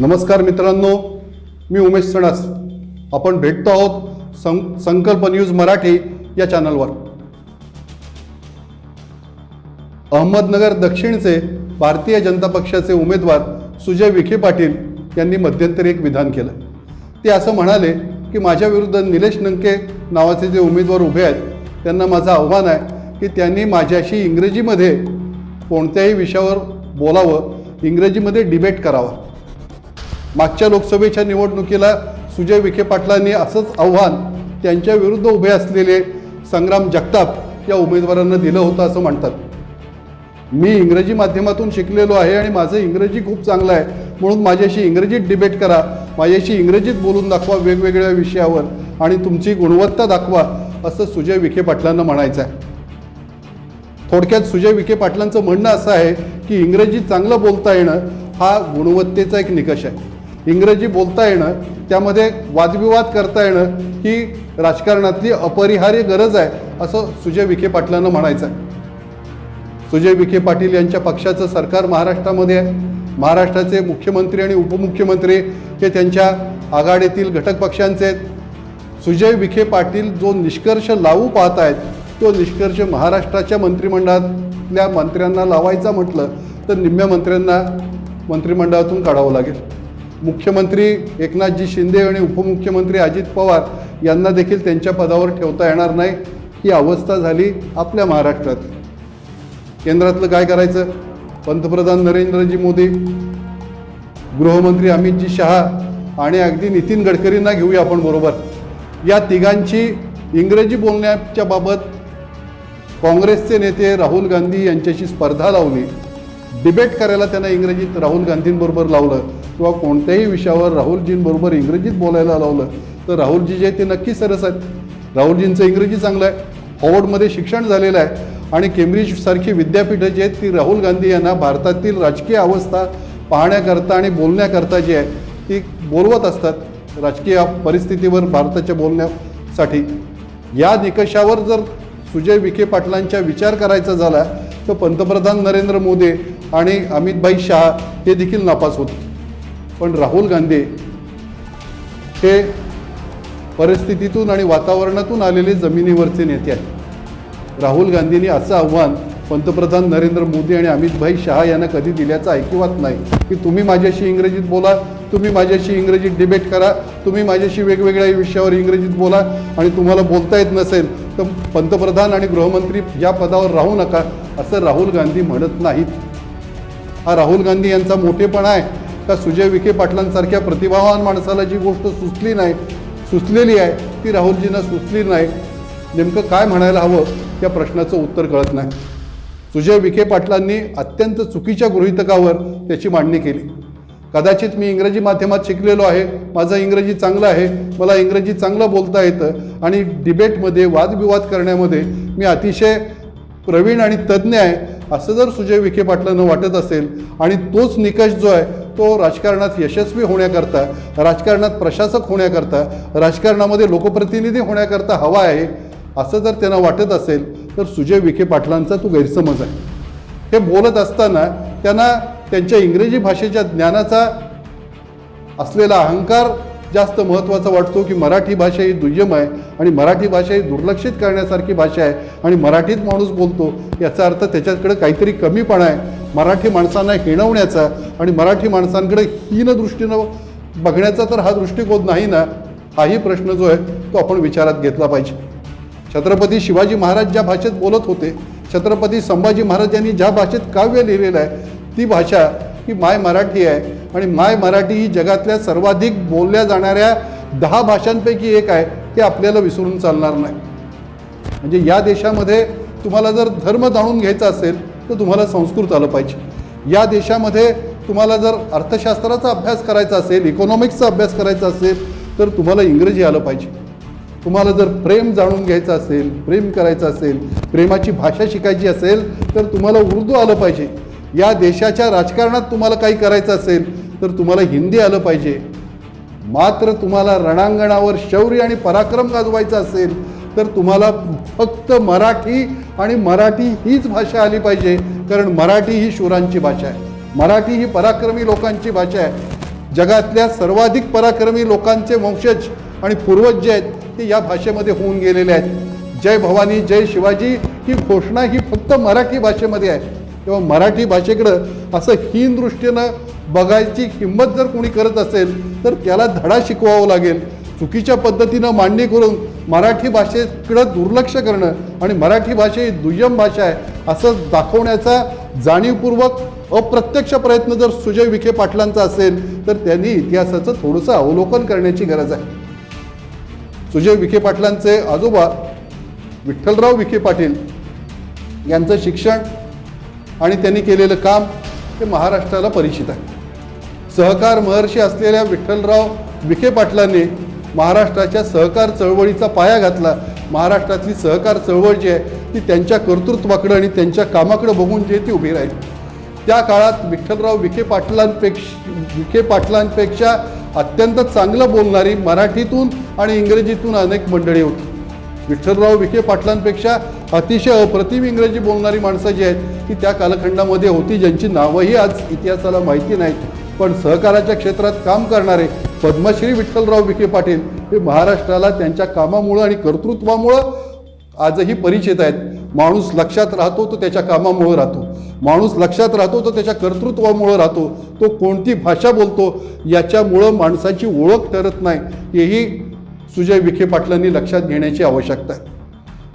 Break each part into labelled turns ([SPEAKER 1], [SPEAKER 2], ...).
[SPEAKER 1] नमस्कार मित्रांनो मी उमेश सणास. आपण भेटतो आहोत सं संकल्प न्यूज मराठी या चॅनलवर. अहमदनगर दक्षिणचे भारतीय जनता पक्षाचे उमेदवार सुजय विखे पाटील यांनी मध्यंतरी एक विधान केलं. ते असं म्हणाले की माझ्या विरुद्ध निलेश नंके नावाचे जे उमेदवार उभे आहेत त्यांना माझं आव्हान आहे की त्यांनी माझ्याशी इंग्रजीमध्ये कोणत्याही विषयावर बोलावं इंग्रजीमध्ये डिबेट करावं. मागच्या लोकसभेच्या निवडणुकीला सुजय विखे पाटलांनी असंच आव्हान त्यांच्या विरुद्ध उभे असलेले संग्राम जगताप या उमेदवारांना दिलं होतं असं म्हणतात. मी इंग्रजी माध्यमातून शिकलेलो आहे आणि माझं इंग्रजी खूप चांगलं आहे. म्हणून माझ्याशी इंग्रजीत डिबेट करा माझ्याशी इंग्रजीत बोलून दाखवा वेगवेगळ्या विषयावर आणि तुमची गुणवत्ता दाखवा असं सुजय विखे पाटलांना म्हणायचं आहे. थोडक्यात सुजय विखे पाटलांचं म्हणणं असं आहे की इंग्रजी चांगलं बोलता येणं हा गुणवत्तेचा एक निकष आहे. इंग्रजी बोलता येणं त्यामध्ये वादविवाद करता येणं ही राजकारणातली अपरिहार्य गरज आहे असं सुजय विखे पाटलांना म्हणायचं आहे सुजय विखे पाटील यांच्या पक्षाचं सरकार महाराष्ट्रामध्ये आहे. महाराष्ट्राचे मुख्यमंत्री आणि उपमुख्यमंत्री हे त्यांच्या आघाडीतील घटक पक्षांचे आहेत. सुजय विखे पाटील जो निष्कर्ष लावू पाहत आहेत तो निष्कर्ष महाराष्ट्राच्या मंत्रिमंडळातल्या मंत्र्यांना लावायचा म्हटलं तर निम्म्या मंत्र्यांना मंत्रिमंडळातून काढावं लागेल. मुख्यमंत्री एकनाथजी शिंदे आणि उपमुख्यमंत्री अजित पवार यांना देखील त्यांच्या पदावर ठेवता येणार नाही ही अवस्था झाली आपल्या महाराष्ट्रात. केंद्रातलं काय करायचं? पंतप्रधान नरेंद्रजी मोदी गृहमंत्री अमितजी शहा आणि अगदी नितीन गडकरींना घेऊया आपण बरोबर. या तिघांची इंग्रजी बोलण्याच्या बाबत काँग्रेसचे नेते राहुल गांधी यांच्याशी स्पर्धा लावली. डिबेट करायला त्यांना इंग्रजीत राहुल गांधींबरोबर लावलं. किंवा कोणत्याही विषयावर राहुलजींबरोबर इंग्रजीत बोलायला लावलं तर राहुलजी जे आहेत ते नक्की सरस आहेत. राहुलजींचं इंग्रजी चांगलं आहे. हॉवर्डमध्ये शिक्षण झालेलं आहे. आणि केम्ब्रिजसारखी विद्यापीठं जी आहेत ती राहुल गांधी यांना भारतातील राजकीय अवस्था पाहण्याकरता आणि बोलण्याकरता जी आहे ती बोलवत असतात. राजकीय परिस्थितीवर भारताच्या बोलण्यासाठी. या निकषावर जर सुजय विखे पाटलांचा विचार करायचा झाला तर पंतप्रधान नरेंद्र मोदी आणि अमितभाई शहा हे देखील नापास होते पण राहुल गांधी हे परिस्थितीतून आणि वातावरणातून आलेले जमिनीवरचे नेते आहेत. राहुल गांधींनी असं आव्हान पंतप्रधान नरेंद्र मोदी आणि अमितभाई शहा यांना कधी दिल्याचं ऐकिवात नाही. की तुम्ही माझ्याशी इंग्रजीत बोला तुम्ही माझ्याशी इंग्रजीत डिबेट करा तुम्ही माझ्याशी वेगवेगळ्या विषयावर इंग्रजीत बोला आणि तुम्हाला बोलता येत नसेल तर पंतप्रधान आणि गृहमंत्री या पदावर राहू नका असं राहुल गांधी म्हणत नाहीत. हा राहुल गांधी यांचा मोठेपणा आहे. का सुजय विखे पाटलांसारख्या प्रतिभावान माणसाला जी गोष्ट सुचली नाही सुचलेली आहे ती राहुलजींना सुचली नाही नेमकं काय म्हणायला हवं त्या प्रश्नाचं उत्तर कळत नाही. सुजय विखे पाटलांनी अत्यंत चुकीच्या गृहितकावर त्याची मांडणी केली. कदाचित मी इंग्रजी माध्यमात शिकलेलो आहे माझं इंग्रजी चांगलं आहे मला इंग्रजी चांगलं बोलता येतं आणि डिबेटमध्ये वादविवाद करण्यामध्ये मी अतिशय प्रवीण आणि तज्ज्ञ आहे असं जर सुजय विखे पाटलांना वाटत असेल आणि तोच निकष जो आहे तो राजकारणात यशस्वी होण्याकरता राजकारणात प्रशासक होण्याकरता राजकारणामध्ये लोकप्रतिनिधी होण्याकरता हवा आहे असं जर त्यांना वाटत असेल तर सुजय विखे पाटलांचा तो गैरसमज आहे. हे बोलत असताना त्यांना त्यांच्या इंग्रजी भाषेच्या ज्ञानाचा असलेला अहंकार जास्त महत्त्वाचा वाटतो की मराठी भाषा ही दुय्यम आहे आणि मराठी भाषा ही दुर्लक्षित करण्यासारखी भाषा आहे आणि मराठीत माणूस बोलतो याचा अर्थ त्याच्याकडे काहीतरी कमीपणा आहे. मराठी माणसांना हिणवण्याचा आणि मराठी माणसांकडे हीन दृष्टीनं बघण्याचा तर हा दृष्टिकोन नाही ना? हाही प्रश्न जो आहे तो आपण विचारात घेतला पाहिजे. छत्रपती शिवाजी महाराज ज्या भाषेत बोलत होते छत्रपती संभाजी महाराज यांनी ज्या भाषेत काव्य लिहिलेलं आहे ती भाषा ही माय मराठी आहे आणि माय मराठी ही जगातल्या सर्वाधिक बोलल्या जाणाऱ्या दहा भाषांपैकी एक आहे ते आपल्याला विसरून चालणार नाही. म्हणजे या देशामध्ये तुम्हाला जर धर्म जाणून घ्यायचा असेल तर तुम्हाला संस्कृत आलं पाहिजे. या देशामध्ये तुम्हाला जर अर्थशास्त्राचा अभ्यास करायचा असेल इकॉनॉमिक्सचा अभ्यास करायचा असेल तर तुम्हाला इंग्रजी आलं पाहिजे. तुम्हाला जर प्रेम जाणून घ्यायचं असेल प्रेम करायचं असेल प्रेमाची भाषा शिकायची असेल तर तुम्हाला उर्दू आलं पाहिजे. या देशाच्या राजकारणात तुम्हाला काही करायचं असेल तर तुम्हाला हिंदी आलं पाहिजे. मात्र तुम्हाला रणांगणावर शौर्य आणि पराक्रम गाजवायचा असेल तर तुम्हाला फक्त मराठी आणि मराठी हीच भाषा आली पाहिजे कारण मराठी ही शूरांची भाषा आहे. मराठी ही पराक्रमी लोकांची भाषा आहे. जगातल्या सर्वाधिक पराक्रमी लोकांचे वंशज आणि पूर्वज जे आहेत ते या भाषेमध्ये होऊन गेलेले आहेत. जय भवानी जय शिवाजी ही घोषणा ही फक्त मराठी भाषेमध्ये आहे. किंवा मराठी भाषेकडं असं हीन दृष्टीनं बघायची हिंमत जर कोणी करत असेल तर त्याला धडा शिकवावं लागेल. चुकीच्या पद्धतीनं मांडणी करून मराठी भाषेकडं दुर्लक्ष करणं आणि मराठी भाषा ही दुय्यम भाषा आहे असं दाखवण्याचा जाणीवपूर्वक अप्रत्यक्ष प्रयत्न जर सुजय विखे पाटलांचा असेल तर त्यांनी इतिहासाचं थोडंसं अवलोकन करण्याची गरज आहे. सुजय विखे पाटलांचे आजोबा विठ्ठलराव विखे पाटील यांचं शिक्षण आणि त्यांनी केलेलं काम हे महाराष्ट्राला परिचित आहे. सहकार महर्षी असलेल्या विठ्ठलराव विखे पाटलांनी महाराष्ट्राच्या सहकार चळवळीचा पाया घातला. महाराष्ट्रातली सहकार चळवळ जी आहे ती त्यांच्या कर्तृत्वाकडं आणि त्यांच्या कामाकडं बघून जे ती उभी राहील. त्या काळात विठ्ठलराव विखे पाटलांपेक्ष विखे पाटलांपेक्षा अत्यंत चांगलं बोलणारी मराठीतून आणि इंग्रजीतून अनेक मंडळी होती. विठ्ठलराव विखे पाटलांपेक्षा अतिशय अप्रतिम इंग्रजी बोलणारी माणसं जी आहेत ती त्या कालखंडामध्ये होती ज्यांची नावंही आज इतिहासाला माहिती नाहीत. पण सहकाराच्या क्षेत्रात काम करणारे पद्मश्री विठ्ठलराव विखे पाटील हे महाराष्ट्राला त्यांच्या कामामुळं आणि कर्तृत्वामुळं आजही परिचित आहेत. माणूस लक्षात राहतो तो त्याच्या कामामुळं राहतो. माणूस लक्षात राहतो तो त्याच्या कर्तृत्वामुळं राहतो. तो कोणती भाषा बोलतो याच्यामुळं माणसाची ओळख ठरत नाही. हेही सुजय विखे पाटलांनी लक्षात घेण्याची आवश्यकता आहे.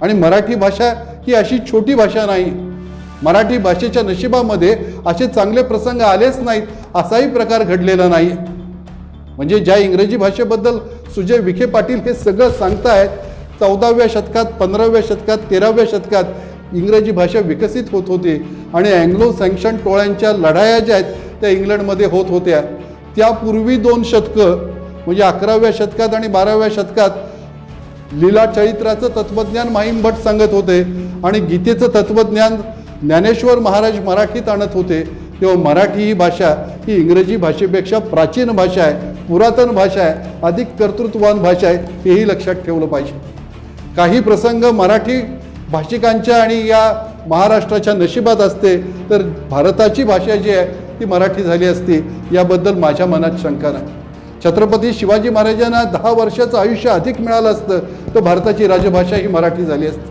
[SPEAKER 1] आणि मराठी भाषा ही अशी छोटी भाषा नाही. मराठी भाषेच्या नशिबामध्ये असे चांगले प्रसंग आलेच नाहीत असाही प्रकार घडलेला नाही. म्हणजे ज्या इंग्रजी भाषेबद्दल सुजय विखे पाटील हे सगळं सांगतायत चौदाव्या शतकात पंधराव्या शतकात तेराव्या शतकात इंग्रजी भाषा विकसित होत होती आणि अँग्लो सँक्शन टोळ्यांच्या लढाया ज्या आहेत त्या इंग्लंडमध्ये होत होत्या. त्यापूर्वी दोन शतकं म्हणजे अकराव्या शतकात आणि बाराव्या शतकात लीला चरित्राचं तत्त्वज्ञान माहीम भट सांगत होते आणि गीतेचं तत्त्वज्ञान ज्ञानेश्वर महाराज मराठीत आणत होते. तेव्हा मराठी ही भाषा ही इंग्रजी भाषेपेक्षा प्राचीन भाषा आहे पुरातन भाषा आहे अधिक कर्तृत्ववान भाषा आहे हेही लक्षात ठेवलं पाहिजे. काही प्रसंग मराठी भाषिकांच्या आणि या महाराष्ट्राच्या नशिबात असते तर भारताची भाषा जी आहे ती मराठी झाली असती याबद्दल माझ्या मनात शंका नाही. छत्रपती शिवाजी महाराजांना दहा वर्षाचं आयुष्य अधिक मिळालं असतं तर भारताची राजभाषा ही मराठी झाली असती.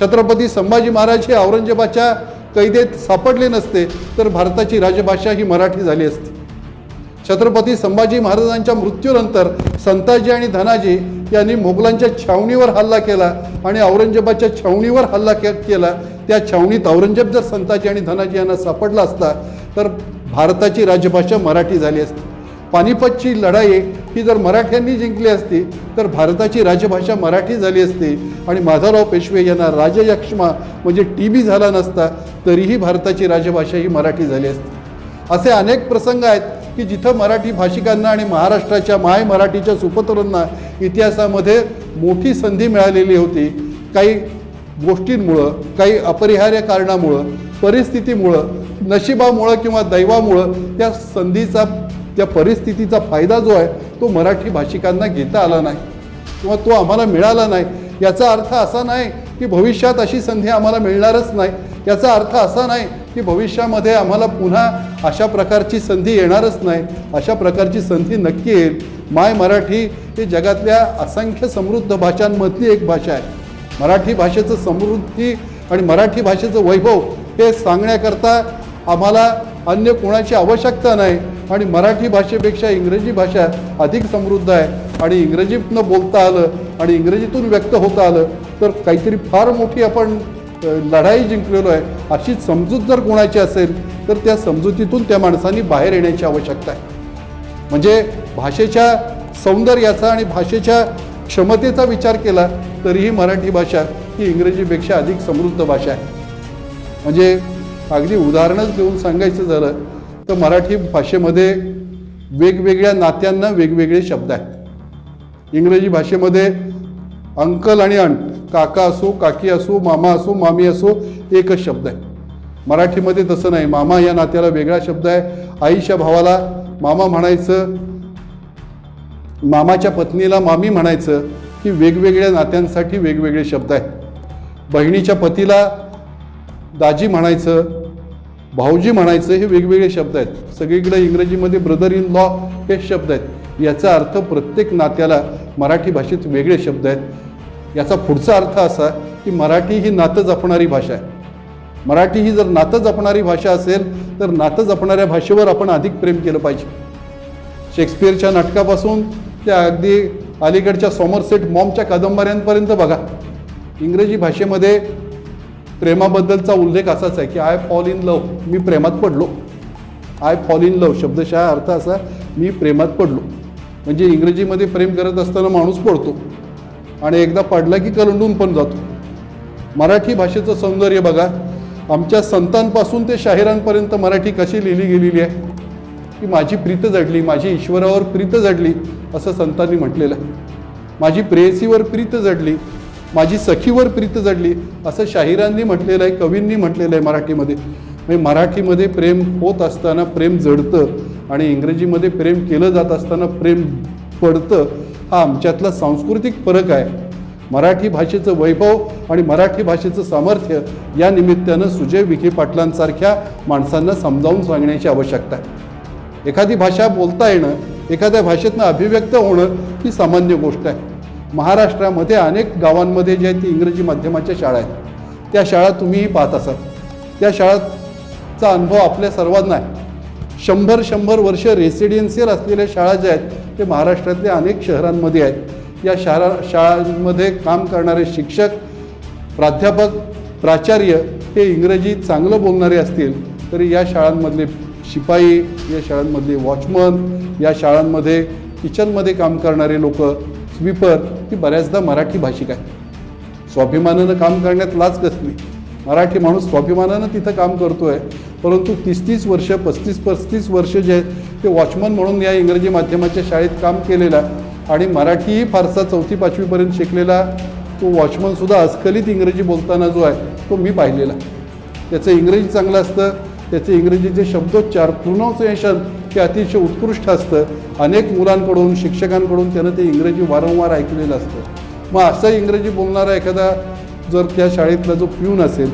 [SPEAKER 1] छत्रपती संभाजी महाराज हे औरंगजेबाच्या कैदेत सापडले नसते तर भारताची राजभाषा ही मराठी झाली असती. छत्रपती संभाजी महाराजांच्या मृत्यूनंतर संताजी आणि धनाजी यांनी मोगलांच्या छावणीवर हल्ला केला आणि औरंगजेबाच्या छावणीवर हल्ला के केला. त्या छावणीत औरंगजेब जर संताजी आणि धनाजी यांना सापडला असता तर भारताची राजभाषा मराठी झाली असती. पानिपतची लढाई ही जर मराठ्यांनी जिंकली असती तर भारताची राजभाषा मराठी झाली असती. आणि माधवराव पेशवे यांना राजयक्ष्मा म्हणजे टी बी झाला नसता तरीही भारताची राजभाषा ही मराठी झाली असती. असे अनेक प्रसंग आहेत की जिथं मराठी भाषिकांना आणि महाराष्ट्राच्या माय मराठीच्या सुपुत्रांना इतिहासामध्ये मोठी संधी मिळालेली होती. काही गोष्टींमुळं काही अपरिहार्य कारणामुळं परिस्थितीमुळं नशिबामुळं किंवा दैवामुळं त्या संधीचा त्या परिस्थितीचा फायदा जो आहे तो मराठी भाषिकांना घेता आला नाही किंवा तो आम्हाला मिळाला नाही. याचा अर्थ असा नाही की भविष्यात अशी संधी आम्हाला मिळणारच नाही. याचा अर्थ असा नाही की भविष्यामध्ये आम्हाला पुन्हा अशा प्रकारची संधी येणारच नाही. अशा प्रकारची संधी नक्की येईल. माय मराठी ही जगातल्या असंख्य समृद्ध भाषांमधली एक भाषा आहे. मराठी भाषेचं समृद्धी आणि मराठी भाषेचं वैभव हे सांगण्याकरता आम्हाला अन्य कोणाची आवश्यकता नाही. आणि मराठी भाषेपेक्षा इंग्रजी भाषा अधिक समृद्ध आहे. आणि इंग्रजीतनं बोलता आलं आणि इंग्रजीतून व्यक्त होता आलं तर काहीतरी फार मोठी आपण लढाई जिंकलेलो आहे. अशी समजूत जर कोणाची असेल तर त्या समजुतीतून त्या माणसांनी बाहेर येण्याची आवश्यकता आहे. म्हणजे भाषेच्या सौंदर्याचा आणि भाषेच्या क्षमतेचा विचार केला तरीही मराठी भाषा ही इंग्रजीपेक्षा अधिक समृद्ध भाषा आहे. म्हणजे अगदी उदाहरणच देऊन सांगायचं झालं तर मराठी भाषेमध्ये वेगवेगळ्या नात्यांना वेगवेगळे शब्द आहेत. इंग्रजी भाषेमध्ये अंकल आणि अंट काका असो काकी असो मामा असो मामी असो एकच शब्द आहे. मराठीमध्ये तसं नाही मामा या नात्याला वेगळा शब्द आहे. आईच्या भावाला मामा म्हणायचं मामाच्या पत्नीला मामी म्हणायचं की वेगवेगळ्या नात्यांसाठी वेगवेगळे शब्द आहेत. बहिणीच्या पतीला दाजी म्हणायचं भाऊजी म्हणायचं हे वेगवेगळे शब्द आहेत. सगळीकडे इंग्रजीमध्ये ब्रदर इन लॉ हे शब्द आहेत. याचा अर्थ प्रत्येक नात्याला मराठी भाषेत वेगळे शब्द आहेत. याचा पुढचा अर्थ असा की मराठी ही नातं जपणारी भाषा आहे. मराठी ही जर नातं जपणारी भाषा असेल तर नातं जपणाऱ्या भाषेवर आपण अधिक प्रेम केलं पाहिजे. शेक्सपियरच्या नाटकापासून त्या अगदी अलीकडच्या सॉमरसेट मॉमच्या कादंबऱ्यांपर्यंत बघा. इंग्रजी भाषेमध्ये प्रेमाबद्दलचा उल्लेख असाच आहे की आय फॉल इन लव मी प्रेमात पडलो. आय फॉल इन लव शब्दशः अर्थ असा मी प्रेमात पडलो. म्हणजे इंग्रजीमध्ये प्रेम करत असताना माणूस पडतो. आणि एकदा पडला की कलंडून पण जातो. मराठी भाषेचं सौंदर्य बघा. आमच्या संतांपासून ते शाहिरांपर्यंत मराठी कशी लिहिली गेलेली आहे? की माझी प्रीत जडली माझी ईश्वरावर प्रीत जडली असं संतांनी म्हटलेलं. आहे माझी प्रेयसीवर प्रीत जडली माझी सखीवर प्रीत जडली असं शाहिरांनी म्हटलेलं आहे कवींनी म्हटलेलं आहे मराठीमध्ये. म्हणजे मराठीमध्ये प्रेम होत असताना प्रेम जडतं आणि इंग्रजीमध्ये प्रेम केलं जात असताना प्रेम पडतं हा आमच्यातला सांस्कृतिक फरक आहे. मराठी भाषेचं वैभव आणि मराठी भाषेचं सामर्थ्य या निमित्तानं सुजय विखे पाटलांसारख्या माणसांना समजावून सांगण्याची आवश्यकता आहे. एखादी भाषा बोलता येणं एखाद्या भाषेतनं अभिव्यक्त होणं ही सामान्य गोष्ट आहे. महाराष्ट्रामध्ये अनेक गावांमध्ये जे आहेत ती इंग्रजी माध्यमाच्या शाळा आहेत. त्या शाळा तुम्हीही पाहत असाल. त्या शाळाचा अनुभव आपल्या सर्वांना आहे. शंभर शंभर वर्ष रेसिडेन्सियल असलेल्या शाळा ज्या आहेत ते महाराष्ट्रातल्या अनेक शहरांमध्ये आहेत. या शाळा शाळांमध्ये काम करणारे शिक्षक प्राध्यापक प्राचार्य हे इंग्रजी चांगलं बोलणारे असतील तरी या शाळांमधले शिपाई या शाळांमधले वॉचमन या शाळांमध्ये किचनमध्ये काम करणारे लोक स्वीपर ती बऱ्याचदा मराठी भाषिक आहे स्वाभिमानानं काम करण्यात लाच कसली? मराठी माणूस स्वाभिमानानं तिथं काम करतो आहे परंतु तीस तीस वर्ष पस्तीस पस्तीस वर्ष जे आहेत ते वॉचमन म्हणून या इंग्रजी माध्यमाच्या शाळेत काम केलेला आणि मराठीही फारसा चौथी पाचवीपर्यंत शिकलेला तो वॉचमनसुद्धा अस्खलित इंग्रजी बोलताना जो आहे तो मी पाहिलेला. त्याचं इंग्रजी चांगलं असतं त्याचे इंग्रजीचे शब्दोच्चार प्रोनाऊन्सिएशन हे अतिशय उत्कृष्ट असतं. अनेक मुलांकडून शिक्षकांकडून त्यानं ते इंग्रजी वारंवार ऐकलेलं असतं. मग असं इंग्रजी बोलणारा एखादा जर त्या शाळेतला जो पिऊन असेल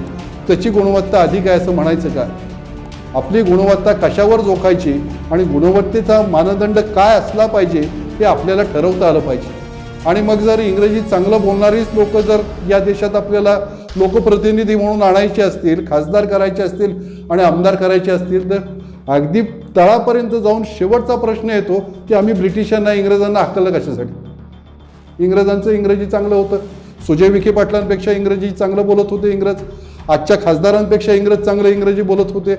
[SPEAKER 1] त्याची गुणवत्ता अधिक आहे असं म्हणायचं का? आपली गुणवत्ता कशावर जोखायची आणि गुणवत्तेचा मानदंड काय असला पाहिजे हे आपल्याला ठरवता आलं पाहिजे. आणि मग जर इंग्रजी चांगलं बोलणारीच लोक जर या देशात आपल्याला लोकप्रतिनिधी म्हणून आणायचे असतील खासदार करायचे असतील आणि आमदार करायचे असतील तर अगदी तळापर्यंत जाऊन शेवटचा प्रश्न येतो की आम्ही ब्रिटिशांना इंग्रजांना हक्कलं कशासाठी? इंग्रजांचं इंग्रजी चांगलं होतं. सुजय विखे पाटलांपेक्षा इंग्रजी चांगलं बोलत होते इंग्रज. आजच्या खासदारांपेक्षा इंग्रज चांगलं इंग्रजी बोलत होते.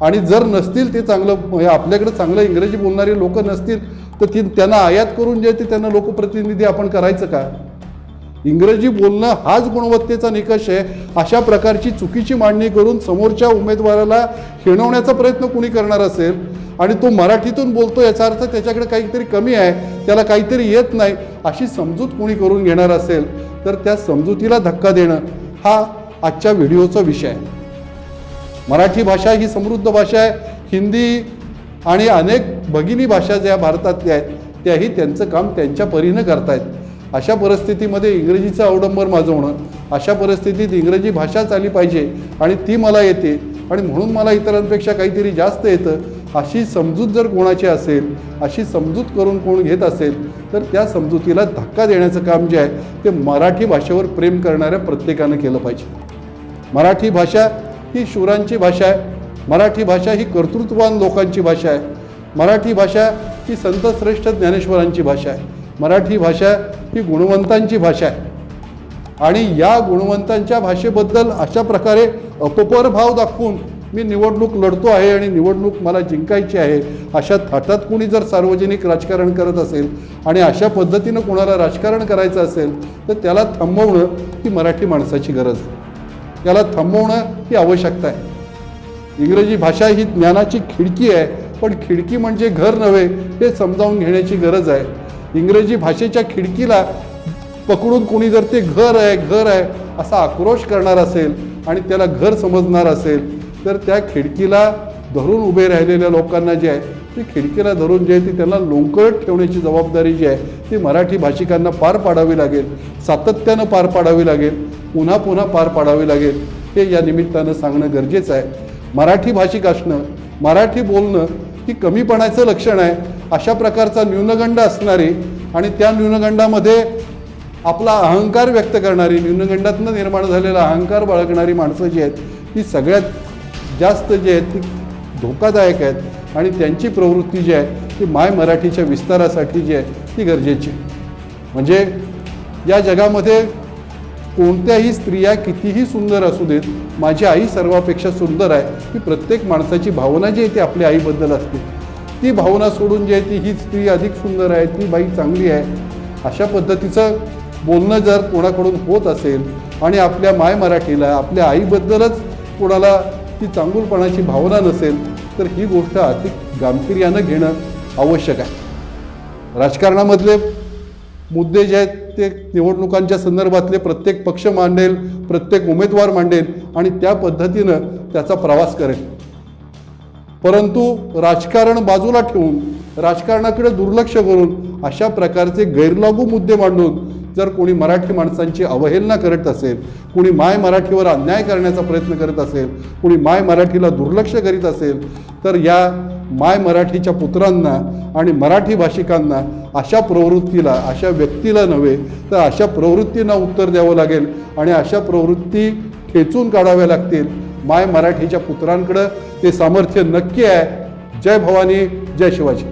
[SPEAKER 1] आणि जर नसतील ते चांगलं म्हणजे आपल्याकडे चांगलं इंग्रजी बोलणारे लोक नसतील तर ती त्यांना आयात करून जे ते त्यांना लोकप्रतिनिधी आपण करायचं का? इंग्रजी बोलणं हाच गुणवत्तेचा निकष आहे. अशा प्रकारची चुकीची मांडणी करून समोरच्या उमेदवाराला हिणवण्याचा प्रयत्न कुणी करणार असेल? आणि तो मराठीतून बोलतो याचा अर्थ त्याच्याकडे काहीतरी कमी आहे त्याला काहीतरी येत नाही अशी समजूत कुणी करून घेणार असेल? तर त्या समजुतीला धक्का देणं हा आजच्या व्हिडिओचा विषय आहे. मराठी भाषा ही समृद्ध भाषा आहे. हिंदी आणि अनेक भगिनी भाषा ज्या भारतातल्या आहेत त्याही त्यांचं काम त्यांच्या परीनं करतायत. अशा परिस्थितीमध्ये इंग्रजीचं अवडंबर माजवणं अशा परिस्थितीत इंग्रजी भाषाच आली पाहिजे आणि ती मला येते आणि म्हणून मला इतरांपेक्षा काहीतरी जास्त येतं अशी समजूत जर कोणाची असेल अशी समजूत करून कोण घेत असेल तर त्या समजुतीला धक्का देण्याचं काम जे आहे ते मराठी भाषेवर प्रेम करणाऱ्या प्रत्येकानं केलं पाहिजे. मराठी भाषा ही शूरांची भाषा आहे. मराठी भाषा ही कर्तृत्ववान लोकांची भाषा आहे. मराठी भाषा ही संतश्रेष्ठ ज्ञानेश्वरांची भाषा आहे. मराठी भाषा ही गुणवंतांची भाषा आहे. आणि या गुणवंतांच्या भाषेबद्दल अशा प्रकारे अपपर भाव दाखवून मी निवडणूक लढतो आहे आणि निवडणूक मला जिंकायची आहे अशा थाटात कुणी जर सार्वजनिक राजकारण करत असेल आणि अशा पद्धतीनं कोणाला राजकारण करायचं असेल तर त्याला थांबवणं ही मराठी माणसाची गरज आहे. त्याला थांबवणं ही आवश्यकता आहे. इंग्रजी भाषा ही ज्ञानाची खिडकी आहे पण खिडकी म्हणजे घर नव्हे हे समजावून घेण्याची गरज आहे. इंग्रजी भाषेच्या खिडकीला पकडून कोणी जर ते घर आहे घर आहे असा आक्रोश करणार असेल आणि त्याला घर समजणार असेल तर त्या खिडकीला धरून उभे राहिलेल्या लोकांना जे आहे ती खिडकीला धरून जे आहे ती त्यांना लोंकळत ठेवण्याची जबाबदारी जी आहे ती मराठी भाषिकांना पार पाडावी लागेल सातत्यानं पार पाडावी लागेल पुन्हा पुन्हा पार पाडावी लागेल हे या निमित्तानं सांगणं गरजेचं आहे. मराठी भाषिक असणं मराठी बोलणं ही कमीपणाचं लक्षण आहे अशा प्रकारचा न्यूनगंड असणारी आणि त्या न्यूनगंडामध्ये आपला अहंकार व्यक्त करणारी न्यूनगंडातनं निर्माण झालेला अहंकार बाळगणारी माणसं जी आहेत ती सगळ्यात जास्त जी आहेत ती धोकादायक आहेत आणि त्यांची प्रवृत्ती जी आहे ती माय मराठीच्या विस्तारासाठी जी आहे ती गरजेची आहे. म्हणजे या जगामध्ये कोणत्याही स्त्रिया कितीही सुंदर असू देत माझी आई सर्वापेक्षा सुंदर आहे ही प्रत्येक माणसाची भावना जी आहे ती आपल्या आईबद्दल असते. ती भावना सोडून जी आहे ती ही स्त्री अधिक सुंदर आहे ती बाई चांगली आहे. अशा पद्धतीचं बोलणं जर कोणाकडून होत असेल आणि आपल्या माय मराठीला आपल्या आईबद्दलच कोणाला ती चांगुलपणाची भावना नसेल तर ही गोष्ट अधिक गांभीर्यानं घेणं आवश्यक आहे. राजकारणामधले मुद्दे जे आहेत ते निवडणुकांच्या संदर्भातले प्रत्येक पक्ष मांडेल प्रत्येक उमेदवार मांडेल आणि त्या पद्धतीनं त्याचा प्रवास करेल. परंतु राजकारण बाजूला ठेवून राजकारणाकडे दुर्लक्ष करून अशा प्रकारचे गैरलागू मुद्दे मांडून जर कोणी मराठी माणसांची अवहेलना करत असेल कोणी माय मराठीवर अन्याय करण्याचा प्रयत्न करत असेल कोणी माय मराठीला दुर्लक्ष करीत असेल तर या माय मराठीच्या पुत्रांना आणि मराठी भाषिकांना अशा प्रवृत्तीला अशा व्यक्तीला नव्हे तर अशा प्रवृत्तींना उत्तर द्यावं लागेल आणि अशा प्रवृत्ती खेचून काढाव्या लागतील. माय मराठीच्या पुत्रांकडं ते सामर्थ्य नक्की आहे. जय भवानी जय शिवाजी.